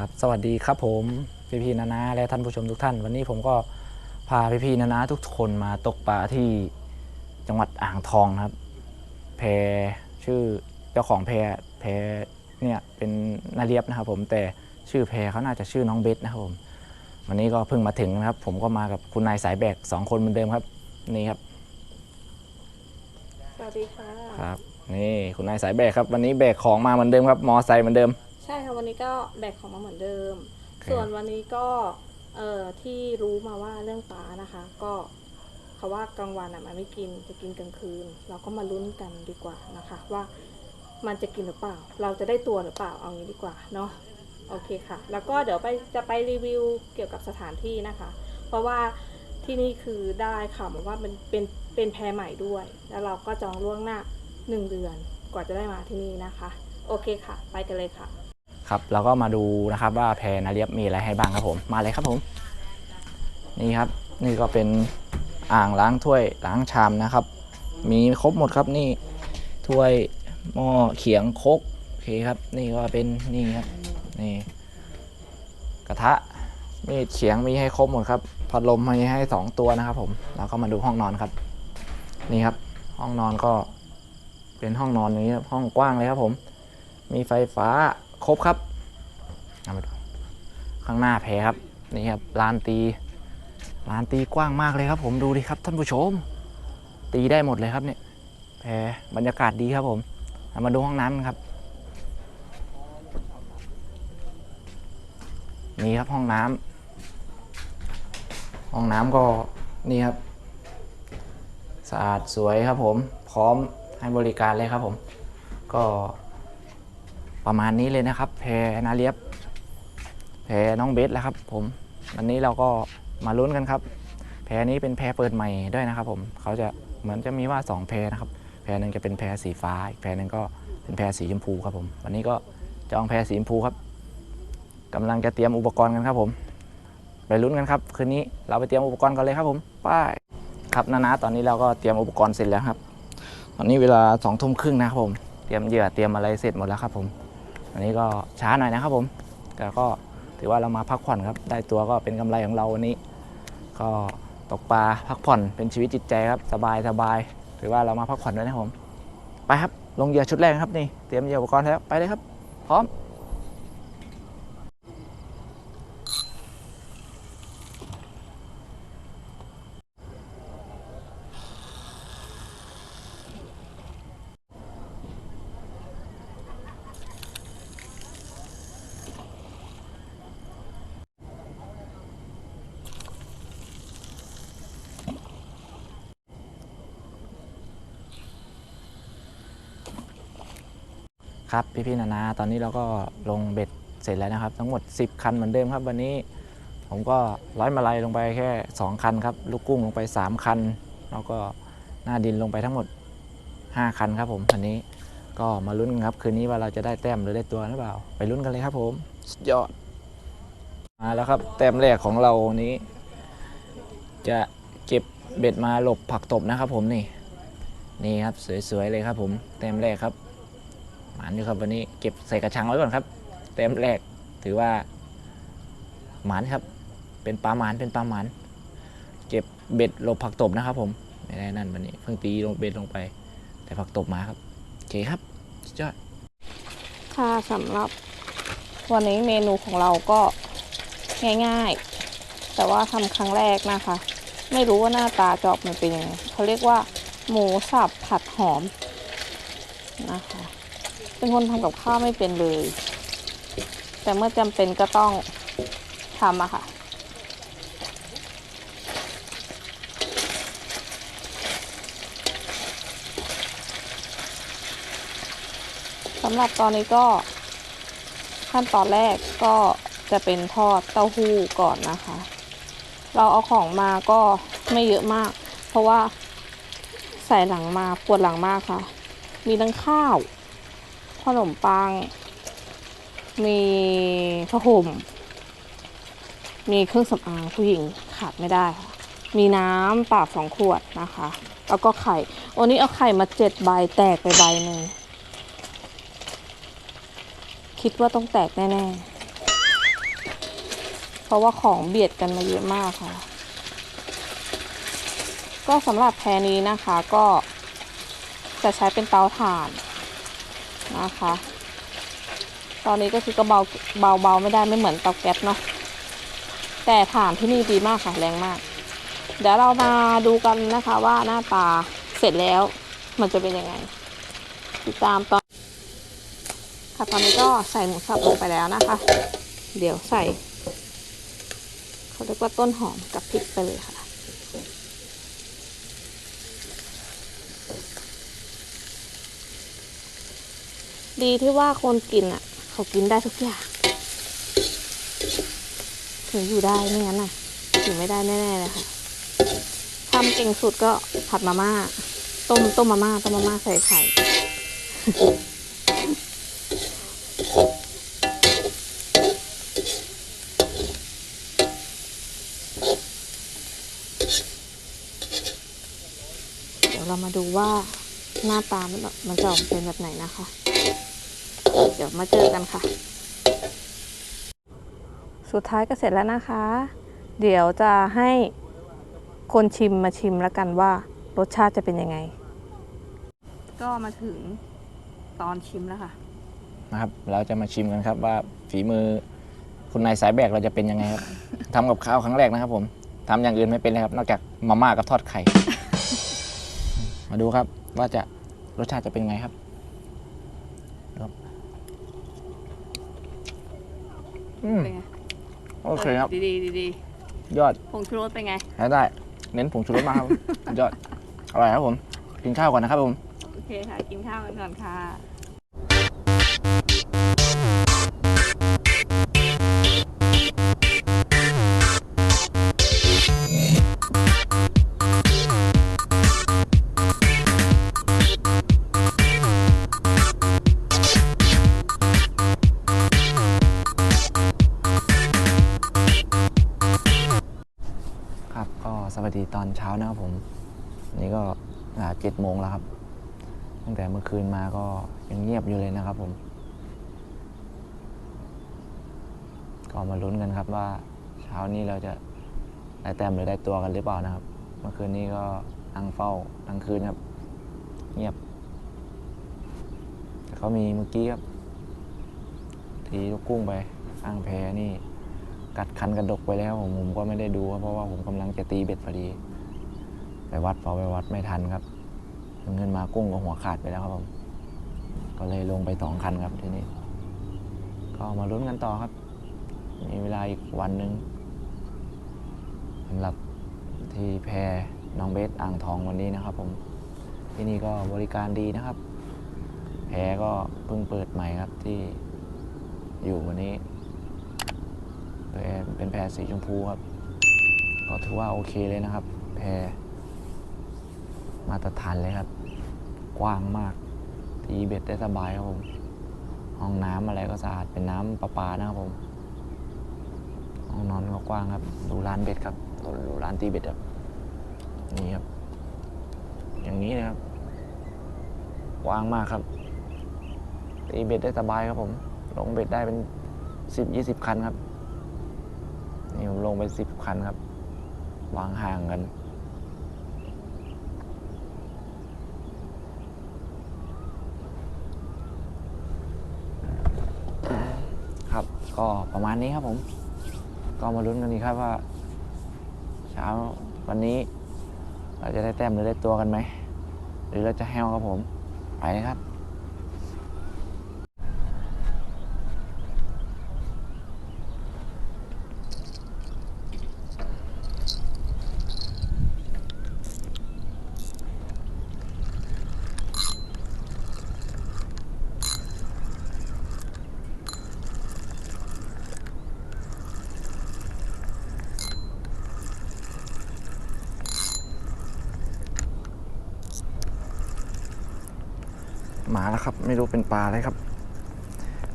ครับสวัสดีครับผมพี่พี่ๆนานาและท่านผู้ชมทุกท่าน วันนี้ผมก็พาพี่พี่ๆนานาทุกคนมาตกปลาที่จังหวัดอ่างทองนะครับ แพชื่อเจ้าของแพแพเนี่ยเป็นนาเรียบนะครับผมแต่ชื่อแพเขาน่าจะชื่อน้องเบสนะครับผมวันนี้ก็เพิ่งมาถึงนะครับ ผมก็มากับคุณนายสายแบกสองคนเหมือนเดิมครับ นี่ครับสวัสดีค่ะครับนี่คุณนายสายแบกครับ วันนี้แบกของมาเหมือนเดิมครับมอไซค์เหมือนเดิมใช่ค่ะวันนี้ก็แบกของมาเหมือนเดิมครับส่วนวันนี้ก็เอ่อที่รู้มาว่าเรื่องปลานะคะ ก็เขาว่ากลางวันอะมันไม่กินจะกินกลางคืน เราก็มาลุ้นกันดีกว่านะคะ ว่ามันจะกินหรือเปล่า เราจะได้ตัวหรือเปล่าเอางี้ดีกว่าเนาะโอเคค่ะ แล้วก็เดี๋ยวไปจะไปรีวิวเกี่ยวกับสถานที่นะคะ เพราะว่าที่นี่คือได้ข่าวมาว่ามันเป็นเป็นแพรใหม่ด้วย แล้วเราก็จองล่วงหน้าหนึ่งเดือนกว่าจะได้มาที่นี่นะคะ โอเคค่ะ ไปกันเลยค่ะ ครับเราก็มาดูนะครับว่าแพรนาเรียบมีอะไรให้บ้างครับผมมาเลยครับผม นี่ครับ นี่ก็เป็นอ่างล้างถ้วยล้างชามนะครับ มีครบหมดครับนี่ถ้วยหม้อเขียงครกโอเคครับ นี่ก็เป็นนี่ครับนี่กระทะมีดเขียงมีให้ครบหมดครับพัดลมมีให้สองตัวนะครับ ผมเราก็มาดูห้องนอนครับ นี่ครับ ห้องนอนก็เป็นห้องนอนนี้ครับห้องกว้างเลยครับผม มีไฟฟ้า ครบครับมาดูข้างหน้าแพรครับนี่ครับลานตีลานตีกว้างมากเลยครับ ผมดูดิครับท่านผู้ชม ตีได้หมดเลยครับเนี่ยแพรบรรยากาศดีครับผมามาดูห้องน้ำครับ นี่ครับห้องน้ำห้องน้ำก็นี่ครับสะอาดสวยครับผมพร้อมให้บริการเลยครับผม ก็ ประมาณนี้เลยนะครับ แพรนาเรียบแพรน้องเบสแล้วครับ ผมวันนี้เราก็มาลุ้นกันครับ แพรนี้เป็นแพรเปิดใหม่ด้วยนะครับ ผมเขาจะเหมือนจะมีว่าสองแพรนะครับ แพรหนึ่งจะเป็นแพรสีฟ้าอีกแพรหนึ่งก็เป็นแพรสีชมพูครับผม วันนี้ก็จองแพรสีชมพูครับกำลังจะเตรียมอุปกรณ์กันครับ ผม ไปลุ้นกันครับคืนนี้เราไปเตรียมอุปกรณ์กันเลยครับ ผมไป้ายครับนานาตอนนี้เราก็เตรียมอุปกรณ์เสร็จแล้วครับ ตอนนี้เวลาสองทุ่มครึ่งนะครับผมเตรียมเหยื่อเตรียมอะไรเสร็จหมดแล้วครับผม อันนี้ก็ช้าหน่อยนะครับผมแต่ก็ถือว่าเรามาพักผ่อนครับ ได้ตัวก็เป็นกำไรของเราวันนี้ ก็ตกปลาพักผ่อนเป็นชีวิตจิตใจครับสบายสบายถือว่าเรามาพักผ่อนด้วยนะครับผม ไปครับ ลงเหยื่อชุดแรกครับนี่ เตรียมเหยื่ออุปกรณ์แล้วไปเลยครับ พร้อม ครับพี่ๆนานาตอนนี้เราก็ลงเบ็ดเสร็จแล้วนะครับ ทั้งหมด 10 คันเหมือนเดิมครับ วันนี้ผมก็ร้อยมาลัยลงไปแค่ 2 คันครับ ลูกกุ้งลงไป 3 คัน แล้วก็หน้าดินลงไปทั้งหมด 5 คันครับผมวันนี้ก็มาลุ้นกันครับ คืนนี้ว่าเราจะได้แต้มหรือได้ตัวหรือเปล่า ไปลุ้นกันเลยครับผมสุดยอดมาแล้วครับ แต้มแรกของเรานี้ จะเก็บเบ็ดมาหลบผักตบนะครับผมนี่นี่ครับสวยๆเลยครับผมแต้มแรกครับห มานอยู่ครับวันนี้เก็บใส่กระชังไว้ก่อนครับเต็มแรกถือว่าหมานครับ เป็นปลาหมานเป็นปลาหมาน เก็บเบ็ดหลบผักตบนะครับ ผมไม่ได้นั่นวันนี้เพิ่งตีลงเบ็ดลงไป แต่ผักตบมาครับโอเคครับสุดยอดค่ะสำหรับวันนี้เมนูของเราก็ง่ายๆ แต่ว่าทำครั้งแรกนะคะ ไม่รู้ว่าหน้าตาจะออกมันเป็นยังไงเขาเรียกว่าหมูสับผัดหอมนะคะ เป็นคนทำกับข้าวไม่เป็นเลย แต่เมื่อจำเป็นก็ต้องทำอะค่ะ สำหรับตอนนี้ก็ขั้นตอนแรกก็จะเป็นทอดเต้าหู้ก่อนนะคะ เราเอาของมาก็ไม่เยอะมาก เพราะว่าใส่หลังมาปวดหลังมากค่ะ มีทั้งข้าว ขนมปัง มีผ้าห่ม มีเครื่องสำอางผู้หญิงขาดไม่ได้ค่ะ มีน้ำเปล่าสองขวดนะคะ แล้วก็ไข่ วันนี้เอาไข่มาเจ็ดใบแตกไปใบหนึ่ง คิดว่าต้องแตกแน่ ๆ เพราะว่าของเบียดกันมาเยอะมากค่ะ ก็สำหรับแพรนี้นะคะก็จะใช้เป็นเตาถ่าน นะคะ ตอนนี้ก็คือก็เบาเบาเบาไม่ได้ไม่เหมือนเตาแก๊สเนาะแต่ถ่านที่นี่ดีมากค่ะแรงมาก เดี๋ยวเรามาดูกันนะคะว่าหน้าตาเสร็จแล้วมันจะเป็นยังไง ติดตามตอนค่ะตอนนี้ก็ใส่หมูสับลงไปแล้วนะคะ เดี๋ยวใส่ เขาเรียกว่าต้นหอมกับพริกไปเลยค่ะ ดีที่ว่าคนกินอะ เขากินได้ทุกอย่าง ถึงอยู่ได้ไม่งั้นน่ะอยู่ไม่ได้แน่ๆเลยค่ะทำเก่งสุดก็ผัดมาม่า ต้มต้มมาม่าต้มมาม่าใส่ไข่เดี๋ยวเรามาดูว่าหน้าตามันมันจะออกเป็นแบบไหนนะคะ เดี๋ยวมาเจอกันค่ะ สุดท้ายก็เสร็จแล้วนะคะ เดี๋ยวจะให้คนชิมมาชิมแล้วกันว่ารสชาติจะเป็นยังไง ก็มาถึงตอนชิมแล้วค่ะนะครับ เราจะมาชิมกันครับว่าฝีมือคุณนายสายแบกเราจะเป็นยังไงครับ ทำกับข้าวครั้งแรกนะครับ ผมทำอย่างอื่นไม่เป็นเลยครับ นอกจากมาม่ากับทอดไข่ มาดูครับว่าจะรสชาติจะเป็นไงครับครับ อืมเป็นไงโอเคครับ ดีดีดีดียอดผงชูรสเป็นไง ใช้ได้ เน้นผงชูรสมากครับ ยอดอร่อยครับผม กินข้าวก่อนนะครับผม โอเคค่ะ กินข้าวกันก่อนค่ะ วัสดีตอนเช้านะครับผม นี่ก็เจ็ดโมงแล้วครับ ตั้งแต่เมื่อคืนมาก็ยังเงียบอยู่เลยนะครับผม ก็มาลุ้นกันครับว่าเช้านี้เราจะได้แต้มหรือได้ตัวกันหรือเปล่านะครับ เมื่อคืนนี้ก็นั่งเฝ้าทั้งคืนครับ เงียบ แต่เขามีเมื่อกี้ครับ ทีลูกกุ้งไปอ้างแพนี่ กัดคันกระดกไปแล้วผมผมก็ไม่ได้ดูครับเพราะว่าผมกำลังจะตีเบ็ดพอดี ไปวัดพอไปวัดไม่ทันครับเงินมากุ้งก็หัวขาดไปแล้วครับผมก็เลยลงไปสองคันครับทีนี้ ก็มาลุ้นกันต่อครับ มีเวลาอีกวันหนึ่งสำหรับที่แพรน้องเบสอ่างทองวันนี้นะครับ ผมที่นี่ก็บริการดีนะครับ แพรก็เพิ่งเปิดใหม่ครับที่อยู่วันนี้ เป็นแพรสีชมพูครับ ก็ถือว่าโอเคเลยนะครับ แพรมาตรฐานเลยครับ กว้างมากตีเบ็ดได้สบายครับผม ห้องน้ำอะไรก็สะอาดเป็นน้ำประปานะครับผม ห้องนอนก็กว้างครับ ดูร้านเบ็ดครับดูร้านตีเบ็ดครับ นี่ครับ อย่างนี้เลยครับ กว้างมากครับ ตีเบ็ดได้สบายครับผม ลงเบ็ดได้เป็นสิบยี่สิบคันครับ นี่ผมลงไปสิบคันครับ วางห่างกันครับก็ประมาณนี้ครับผม ก็มาลุ้นกันดีครับว่า เช้าวันนี้ เราจะได้แต้มหรือได้ตัวกันไหม หรือเราจะแฮวครับผม ไปเลยครับ มาแล้วครับ ไม่รู้เป็นปลาอะไรครับ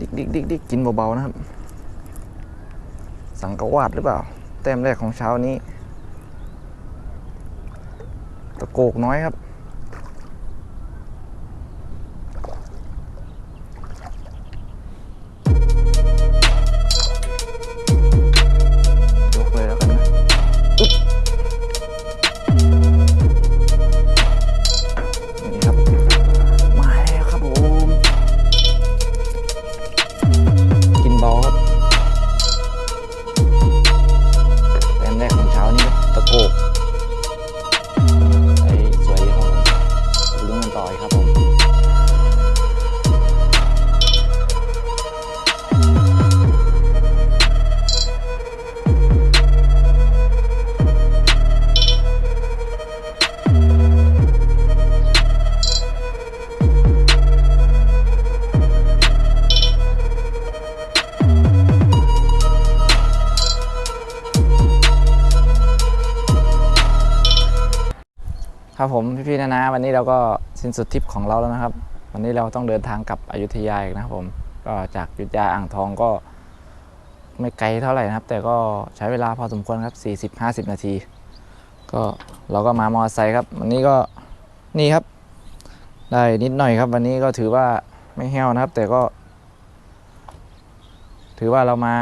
ดิกดิกดิกดิกกินเบาๆนะครับ สังกวาดหรือเปล่า แต้มแรกของเช้านี้ ตะโกกน้อยครับ ครับผมพี่ๆนะนะวันนี้เราก็สิ้นสุดทริปของเราแล้วนะครับ วันนี้เราต้องเดินทางกลับอยุธยาอีกนะครับผมก็จากอยุธยาอ่างทองก็ไม่ไกลเท่าไหร่นะครับ แต่ก็ใช้เวลาพอสมควรครับ 40-50 นาที ก็เราก็มามอเตอร์ไซค์ครับ วันนี้ก็นี่ครับ ได้นิดหน่อยครับ วันนี้ก็ถือว่าไม่แห้วนะครับ แต่ก็ ถือว่าเรามา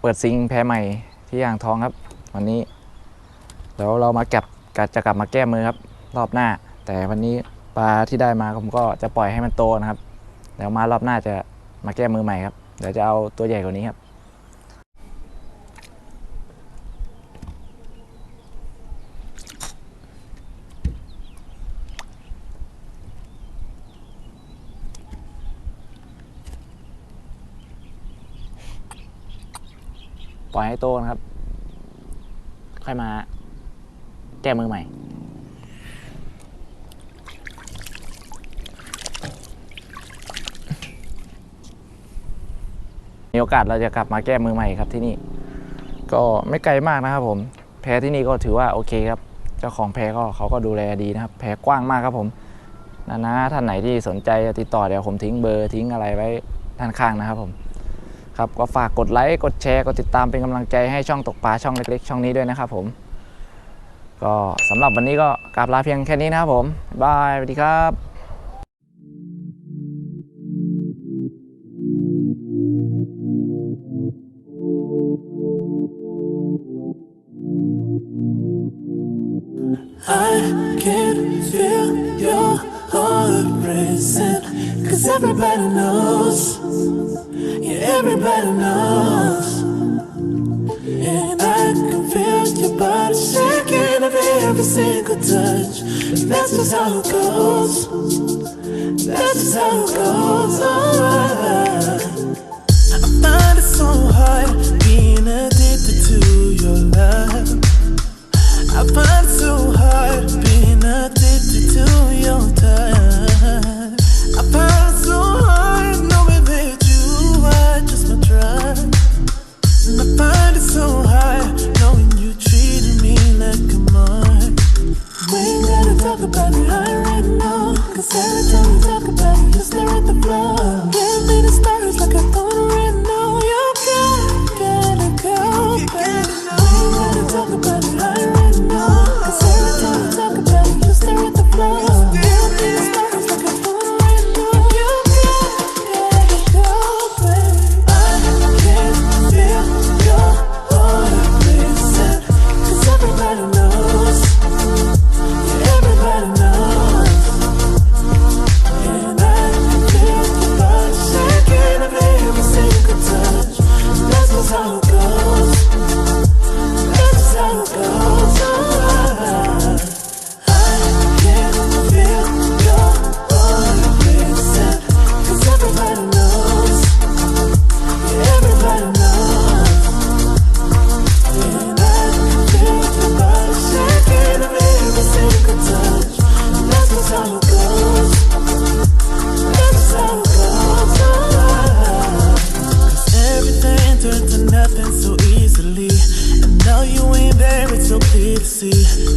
เปิดซิงแพรใหม่ที่อ่างทองครับ วันนี้เดี๋ยวเรามาเก็บกจะกลับมาแก้มือครับ รอบหน้า แต่วันนี้ปลาที่ได้มาผมก็จะปล่อยให้มันโตนะครับเดี๋ยวมารอบหน้าจะมาแก้มือใหม่ครับเดี๋ยวจะเอาตัวใหญ่กว่านี้ครับปล่อยให้โตนะครับ ค่อยมาแก้มือใหม่ โอกาสเราจะกลับมาแก้มือใหม่ครับที่นี่ ก็ไม่ไกลมากนะครับผมแพรที่นี่ก็ถือว่าโอเคครับ เจ้าของแพรก็เขาก็ดูแลดีนะครับ แพรกว้างมากครับผมนะนะท่านไหนที่สนใจจะติดต่อเดี๋ยวผมทิ้งเบอร์ทิ้งอะไรไว้ด้านข้างนะครับผมครับก็ฝากกดไลค์กดแชร์กดติดตามเป็นกำลังใจให้ช่องตกปลาช่องเล็กๆ ช่องนี้ด้วยนะครับผม ก็สำหรับวันนี้ก็กราบลาเพียงแค่นี้นะครับผมบายสวัสดีครับ I can feel your heart racing. Cause everybody knows. Yeah, everybody knows. And I can feel your body shaking every single touch. That's just how it goes. That's just how it goes. Alright. I find it so hard see.